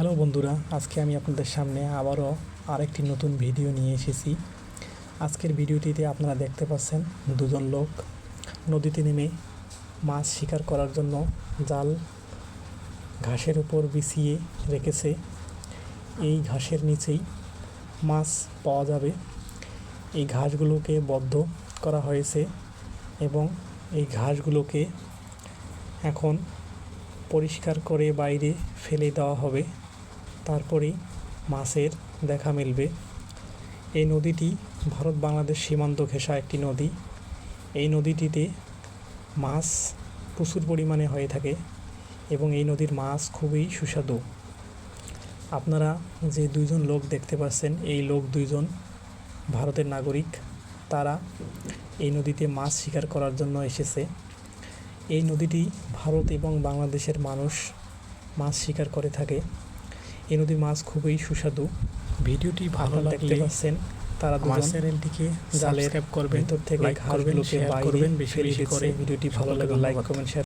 Hello বন্ধুরা, আজকে আমি আপনাদের সামনে আবারও আরেকটি নতুন ভিডিও নিয়ে এসেছি। আজকের ভিডিওটিতে আপনারা দেখতে পাচ্ছেন দুজন লোক নদীতে নেমে মাছ শিকার করার জন্য জাল ঘাসের উপর বিছিয়ে রেখেছে। এই ঘাসের নিচেই মাছ পাওয়া যাবে। এই ঘাসগুলোকে বদ্ধ করা হয়েছে এবং এই ঘাসগুলোকে এখন পরিষ্কার করে বাইরে ফেলে দেওয়া হবে। তারপরেই মাছের দেখা মিলবে। এই নদীটি ভারত বাংলাদেশ সীমান্ত ঘেঁষা একটি নদী। এই নদীটিতে মাছ প্রচুর পরিমাণে হয়ে থাকে এবং এই নদীর মাছ খুবই সুস্বাদু। আপনারা যে দুইজন লোক দেখতে পাচ্ছেন, এই লোক দুইজন ভারতের নাগরিক, তারা এই নদীতে মাছ শিকার করার জন্য এসেছে। এই নদীটি ভারত এবং বাংলাদেশের মানুষ মাছ শিকার করে থাকে। এই নদীর মাছ খুবই সুস্বাদু ভিডিওটি ভালো লাগলে পাচ্ছেন তারা আমার চ্যানেলটিকে জালে সাবস্ক্রাইব করবেন ভিতর থেকে লাইক করবেন ঘাসগুলোকে শেয়ার বাইরে করবেন বেশি বেশি। করে ভিডিওটি ভালো লাগলে লাইক। Comment share